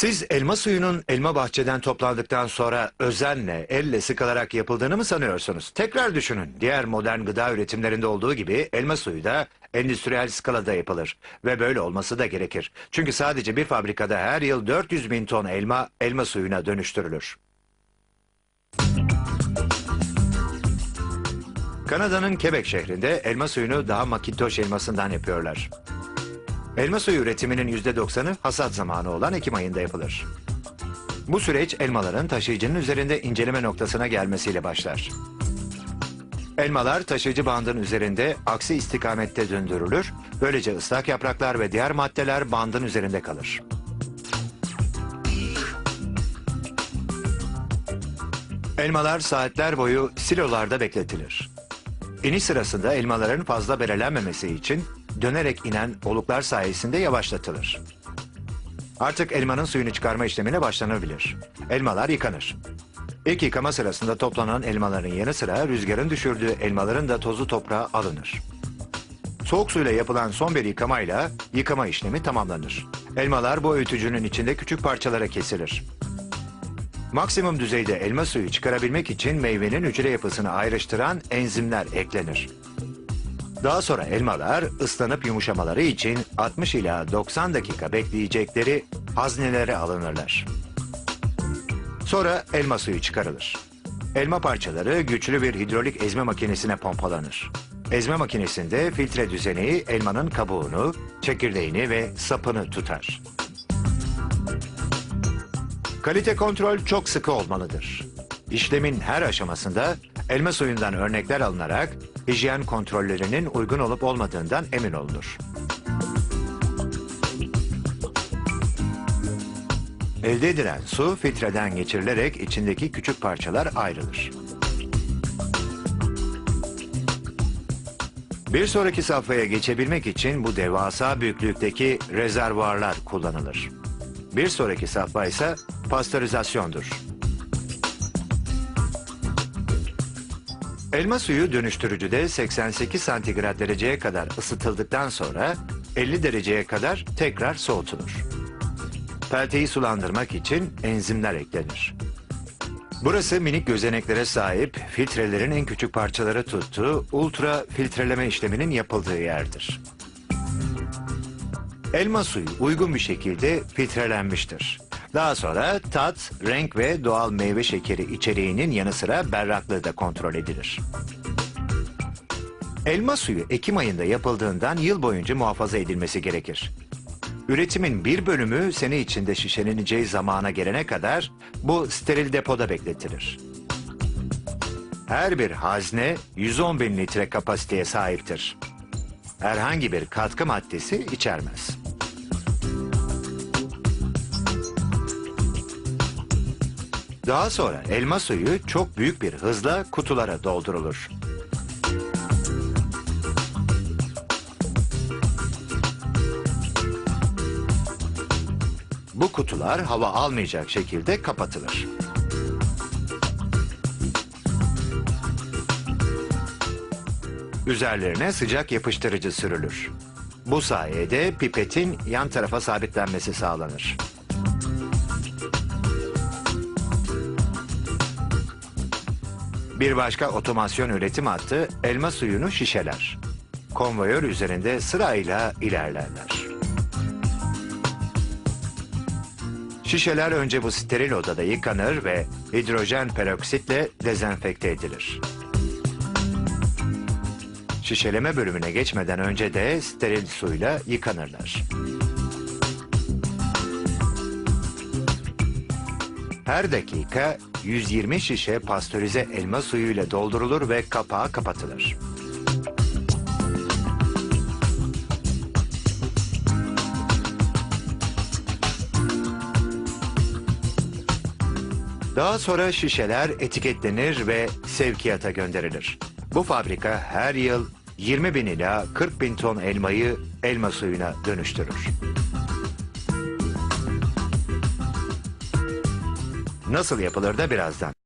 Siz elma suyunun elma bahçeden toplandıktan sonra özenle, elle sıkılarak yapıldığını mı sanıyorsunuz? Tekrar düşünün. Diğer modern gıda üretimlerinde olduğu gibi elma suyu da endüstriyel skalada yapılır. Ve böyle olması da gerekir. Çünkü sadece bir fabrikada her yıl 400 bin ton elma, elma suyuna dönüştürülür. Kanada'nın Quebec şehrinde elma suyunu daha Macintosh elmasından yapıyorlar. Elma suyu üretiminin %90'ı hasat zamanı olan Ekim ayında yapılır. Bu süreç elmaların taşıyıcının üzerinde inceleme noktasına gelmesiyle başlar. Elmalar taşıyıcı bandın üzerinde aksi istikamette döndürülür. Böylece ıslak yapraklar ve diğer maddeler bandın üzerinde kalır. Elmalar saatler boyu silolarda bekletilir. İniş sırasında elmaların fazla berelenmemesi için dönerek inen oluklar sayesinde yavaşlatılır. Artık elmanın suyunu çıkarma işlemine başlanabilir. Elmalar yıkanır. İlk yıkama sırasında toplanan elmaların yanı sıra rüzgarın düşürdüğü elmaların da tozu toprağa alınır. Soğuk suyla yapılan son bir yıkamayla yıkama işlemi tamamlanır. Elmalar bu öğütücünün içinde küçük parçalara kesilir. Maksimum düzeyde elma suyu çıkarabilmek için meyvenin hücre yapısını ayrıştıran enzimler eklenir. Daha sonra elmalar ıslanıp yumuşamaları için 60 ila 90 dakika bekleyecekleri haznelere alınırlar. Sonra elma suyu çıkarılır. Elma parçaları güçlü bir hidrolik ezme makinesine pompalanır. Ezme makinesinde filtre düzeneği elmanın kabuğunu, çekirdeğini ve sapını tutar. Kalite kontrol çok sıkı olmalıdır. İşlemin her aşamasında elma suyundan örnekler alınarak hijyen kontrollerinin uygun olup olmadığından emin olunur. Elde edilen su filtreden geçirilerek içindeki küçük parçalar ayrılır. Bir sonraki safhaya geçebilmek için bu devasa büyüklükteki rezervuarlar kullanılır. Bir sonraki safha ise pastörizasyondur. Elma suyu dönüştürücüde 88 santigrat dereceye kadar ısıtıldıktan sonra 50 dereceye kadar tekrar soğutulur. Pelteyi sulandırmak için enzimler eklenir. Burası minik gözeneklere sahip filtrelerin en küçük parçaları tuttuğu ultra filtreleme işleminin yapıldığı yerdir. Elma suyu uygun bir şekilde filtrelenmiştir. Daha sonra tat, renk ve doğal meyve şekeri içeriğinin yanı sıra berraklığı da kontrol edilir. Elma suyu Ekim ayında yapıldığından yıl boyunca muhafaza edilmesi gerekir. Üretimin bir bölümü sene içinde şişeleneceği zamana gelene kadar bu steril depoda bekletilir. Her bir hazne 110 bin litre kapasiteye sahiptir. Herhangi bir katkı maddesi içermez. Daha sonra elma suyu çok büyük bir hızla kutulara doldurulur. Bu kutular hava almayacak şekilde kapatılır. Üzerlerine sıcak yapıştırıcı sürülür. Bu sayede pipetin yan tarafa sabitlenmesi sağlanır. Bir başka otomasyon üretim hattı elma suyunu şişeler. Konvoyör üzerinde sırayla ilerlerler. Şişeler önce bu steril odada yıkanır ve hidrojen peroksitle dezenfekte edilir. Şişeleme bölümüne geçmeden önce de steril suyla yıkanırlar. Her dakika 120 şişe pastörize elma suyuyla doldurulur ve kapağı kapatılır. Daha sonra şişeler etiketlenir ve sevkiyata gönderilir. Bu fabrika her yıl 20 bin ila 40 bin ton elmayı elma suyuna dönüştürür. Nasıl yapılır da birazdan.